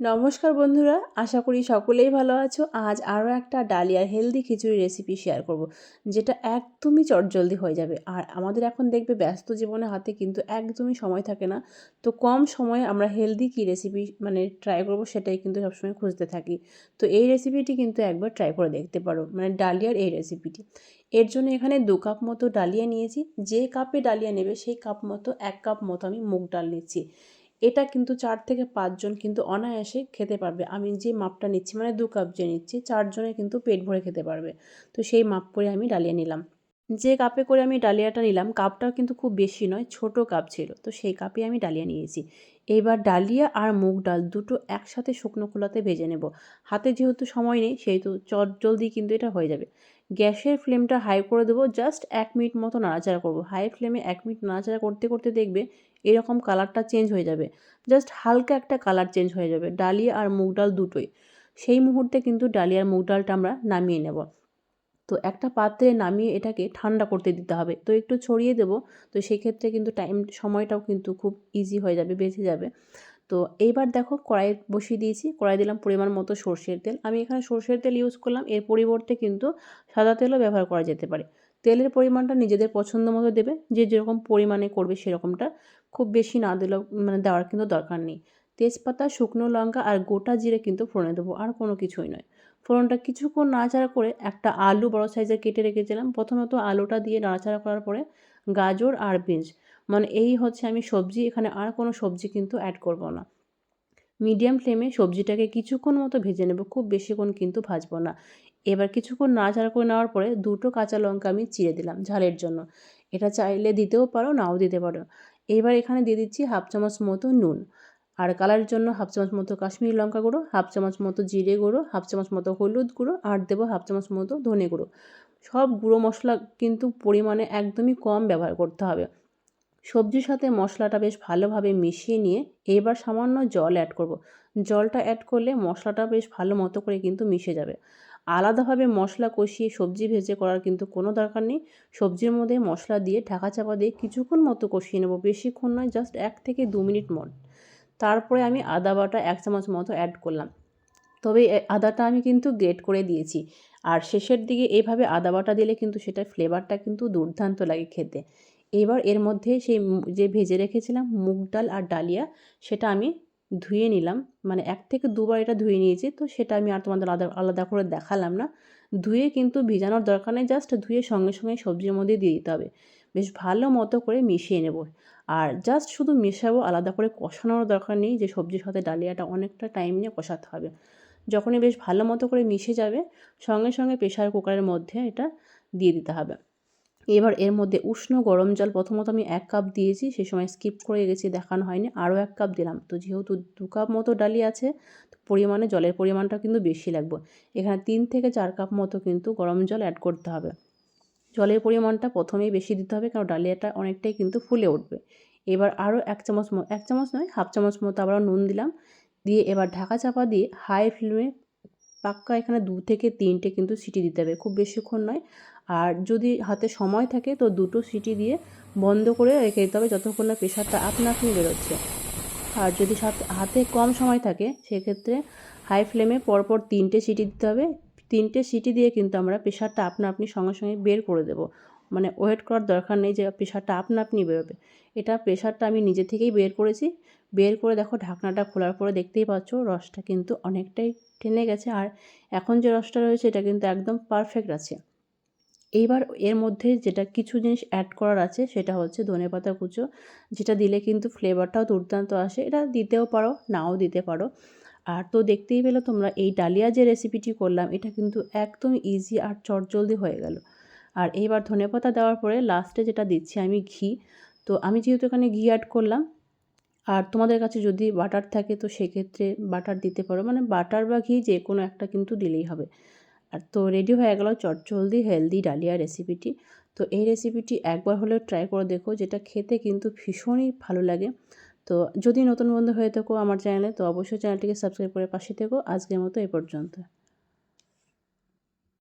নমস্কার বন্ধুরা, আশা করি সকলেই ভালো আছো। আজ আরও একটা dalia healthy khichuri recipe share করব, যেটা একদমই চটজলদি হয়ে যাবে। আর আমাদের এখন দেখবে ব্যস্ত জীবনে হাতে কিন্তু একদমই সময় থাকে না। তো কম সময়ে আমরা হেলদি কী রেসিপি মানে ট্রাই করব সেটাই কিন্তু সবসময় খুঁজতে থাকি। তো এই রেসিপিটি কিন্তু একবার ট্রাই করে দেখতে পারো মানে ডালিয়ার এই রেসিপিটি এর জন্য এখানে দু কাপ মতো ডালিয়া নিয়েছি, যে কাপে ডালিয়া নেবে সেই কাপ মতো এক কাপ মতো আমি মুগ ডাল নিচ্ছি। এটা কিন্তু চার থেকে পাঁচজন কিন্তু অনায়াসে খেতে পারবে। আমি যে মাপটা নিচ্ছি মানে দু কাপ যে নিচ্ছি, চারজনে কিন্তু পেট ভরে খেতে পারবে। তো সেই মাপ করে আমি ডালিয়া নিলাম। যে কাপে করে আমি ডালিয়াটা নিলাম, কাপটাও কিন্তু খুব বেশি নয়, ছোট কাপ ছিল। তো সেই কাপে আমি ডালিয়া নিয়েছি। এইবার ডালিয়া আর মুগ ডাল দুটো একসাথে শুকনো খোলাতে ভেজে নেব। হাতে যেহেতু সময় নেই সেহেতু চট জলদি কিন্তু এটা হয়ে যাবে। গ্যাসের ফ্লেমটা হাই করে দেবো জাস্ট এক মিনিট মতো নাড়াচাড়া করব। হাই ফ্লেমে এক মিনিট নাড়াচাড়া করতে করতে দেখবে এরকম কালারটা চেঞ্জ হয়ে যাবে। জাস্ট হালকা একটা কালার চেঞ্জ হয়ে যাবে, ডালিয়া আর মুগ ডাল দুটোই। সেই মুহূর্তে কিন্তু ডালিয়ার মুগ ডালটা আমরা নামিয়ে নেব। তো একটা পাত্রে নামিয়ে এটাকে ঠান্ডা করতে দিতে হবে। তো একটু ছড়িয়ে দেবো, তো সেক্ষেত্রে কিন্তু টাইম সময়টাও কিন্তু খুব ইজি হয়ে যাবে, বেঁচে যাবে। তো এইবার দেখো কড়াই বসিয়ে দিয়েছি। কড়াই দিলাম পরিমাণ মতো সর্ষের তেল। আমি এখানে সর্ষের তেল ইউজ করলাম। এর পরিবর্তে কিন্তু সাদা তেলও ব্যবহার করা যেতে পারে। তেলের পরিমাণটা নিজেদের পছন্দ মতো দেবে। যে যেরকম পরিমাণে করবে সেরকমটা খুব বেশি না দিলেও মানে দেওয়ার কিন্তু দরকার নেই। তেজপাতা, শুকনো লঙ্কা আর গোটা জিরে কিন্তু ফোড়নে দেবো। আর কোনো কিছুই নয়। ফোড়নটা কিছুক্ষণ নাড়াচাড়া করে একটা আলু বড় সাইজের কেটে রেখেছিলাম। প্রথমত আলুটা দিয়ে নাড়াচাড়া করার পরে গাজর আর বিনস। মানে এই হচ্ছে আমি সবজি, এখানে আর কোনো সবজি কিন্তু অ্যাড করব না। মিডিয়াম ফ্লেমে সবজিটাকে কিছুক্ষণ মতো ভেজে নেব, খুব বেশিক্ষণ কিন্তু ভাজবো না। এবার কিছুক্ষণ নাড়াচাড়া করে নেওয়ার পরে দুটো কাঁচা লঙ্কা আমি চিড়ে দিলাম ঝালের জন্য। এটা চাইলে দিতেও পারো, নাও দিতে পারো। এবার এখানে দিয়ে দিচ্ছি হাফ চামচ মতো নুন। আর কালারের জন্য হাফ চামচ মতো কাশ্মীরি লঙ্কা গুঁড়ো, হাফ চামচ মতো জিরে গুঁড়ো, হাফ চামচ মতো হলুদ গুঁড়ো, আর দেবো হাফ চামচ মতো ধনে গুঁড়ো। সব গুঁড়ো মশলা কিন্তু পরিমাণে একদমই কম ব্যবহার করতে হবে। সবজির সাথে মশলাটা বেশ ভালোভাবে মিশিয়ে নিয়ে এবার সামান্য জল অ্যাড করব। জলটা অ্যাড করলে মশলাটা বেশ ভালো মতো করে কিন্তু মিশে যাবে। আলাদাভাবে মশলা কষিয়ে সবজি ভেজে করার কিন্তু কোনো দরকার নেই। সবজির মধ্যে মশলা দিয়ে ঢাকা চাপা দিয়ে কিছুক্ষণ মতো কষিয়ে নেব। বেশিক্ষণ নয় জাস্ট এক থেকে দু মিনিট মত তারপরে আমি আদা বাটা এক চামচ মতো অ্যাড করলাম। তবে আদাটা আমি কিন্তু গ্রেট করে দিয়েছি। আর শেষের দিকে এইভাবে আদা বাটা দিলে কিন্তু সেটার ফ্লেভারটা কিন্তু দুর্দান্ত লাগে খেতে। এবার এর মধ্যে সেই যে ভেজে রেখেছিলাম মুগ ডাল আর ডালিয়া, সেটা আমি ধুয়ে নিলাম। মানে এক থেকে দুবার এটা ধুয়ে নিয়েছি, তো সেটা আমি আর তোমাদের আলাদা আলাদা করে দেখালাম না। ধুয়ে কিন্তু ভিজানোর দরকার নেই, জাস্ট ধুয়ে সঙ্গে সঙ্গে সবজির মধ্যে দিয়ে দিতে হবে। বেশ ভালো মতো করে মিশিয়ে নেব। আর জাস্ট শুধু মেশাবো, আলাদা করে কষানোর দরকার নেই, যে সবজির সাথে ডালিয়াটা অনেকটা টাইম নিয়ে কষাতে হবে। যখনই বেশ ভালো মতো করে মিশে যাবে, সঙ্গে সঙ্গে প্রেশার কুকারের মধ্যে এটা দিয়ে দিতে হবে। এবার এর মধ্যে উষ্ণ গরম জল প্রথমত আমি এক কাপ দিয়েছি, সে সময় স্কিপ করে গেছি, দেখানো হয়নি, আরও এক কাপ দিলাম। তো যেহেতু দু কাপ মতো ডালি আছে পরিমাণে জলের পরিমাণটা কিন্তু বেশি লাগবে। এখানে তিন থেকে চার কাপ মতো কিন্তু গরম জল অ্যাড করতে হবে। জলের পরিমাণটা প্রথমেই বেশি দিতে হবে, কারণ ডালিয়াটা অনেকটাই কিন্তু ফুলে উঠবে। এবার আরও এক চামচ এক চামচ নয়, হাফ চামচ মতো আবার নুন দিলাম। দিয়ে এবার ঢাকা চাপা দিয়ে হাই ফ্লেমে পাক্কা এখানে দু থেকে তিনটে কিন্তু সিটি দিতে হবে। খুব বেশিক্ষণ নয় আর যদি হাতে সময় থাকে তো দুটো সিটি দিয়ে বন্ধ করে রেখে দিতে হবে যতক্ষণ না প্রেশারটা আপনা আপনি বেরোচ্ছে। আর যদি হাতে কম সময় থাকে সেক্ষেত্রে হাই ফ্লেমে পরপর তিনটে সিটি দিতে হবে। তিনটে সিটি দিয়ে কিন্তু আমরা প্রেশারটা আপনা আপনি সঙ্গে সঙ্গে বের করে দেবো। মানে ওয়েট করার দরকার নেই যে প্রেশারটা আপনা আপনি বেরোবে। এটা প্রেশারটা আমি নিজে থেকেই বের করেছি। বের করে দেখো ঢাকনাটা খোলার পরে দেখতেই পাচ্ছ রসটা কিন্তু অনেকটাই টেনে গেছে। আর এখন যে রসটা রয়েছে এটা কিন্তু একদম পারফেক্ট আছে। এইবার এর মধ্যে যেটা কিছু জিনিস অ্যাড করার আছে, সেটা হচ্ছে ধনে পাতা কুচো, যেটা দিলে কিন্তু ফ্লেভারটাও দুর্দান্ত আসে। এটা দিতেও পারো, নাও দিতে পারো। আর তো দেখতেই পেল তোমরা, এই ডালিয়া যে রেসিপিটি করলাম, এটা কিন্তু একদম ইজি আর চটজলদি হয়ে গেল। আর এইবার ধনে পাতা দেওয়ার পরে লাস্টে যেটা দিচ্ছি আমি ঘি। তো আমি যেহেতু এখানে ঘি অ্যাড করলাম, আর তোমাদের কাছে যদি বাটার থাকে, তো সেক্ষেত্রে বাটার দিতে পারো। মানে বাটার বা ঘি যে কোনো একটা কিন্তু দিলেই হবে। আর তো রেডি হয়ে গেল চটজলদি হেলদি ডালিয়া রেসিপিটি তো এই রেসিপিটি একবার হলেও ট্রাই করে দেখো, যেটা খেতে কিন্তু ভীষণই ভালো লাগে। তো যদি নতুন বন্ধু হয়ে থাকো আমার চ্যানেলে তো অবশ্যই চ্যানেলটিকে সাবস্ক্রাইব করে পাশে থেকো। আজকের মতো এ পর্যন্ত।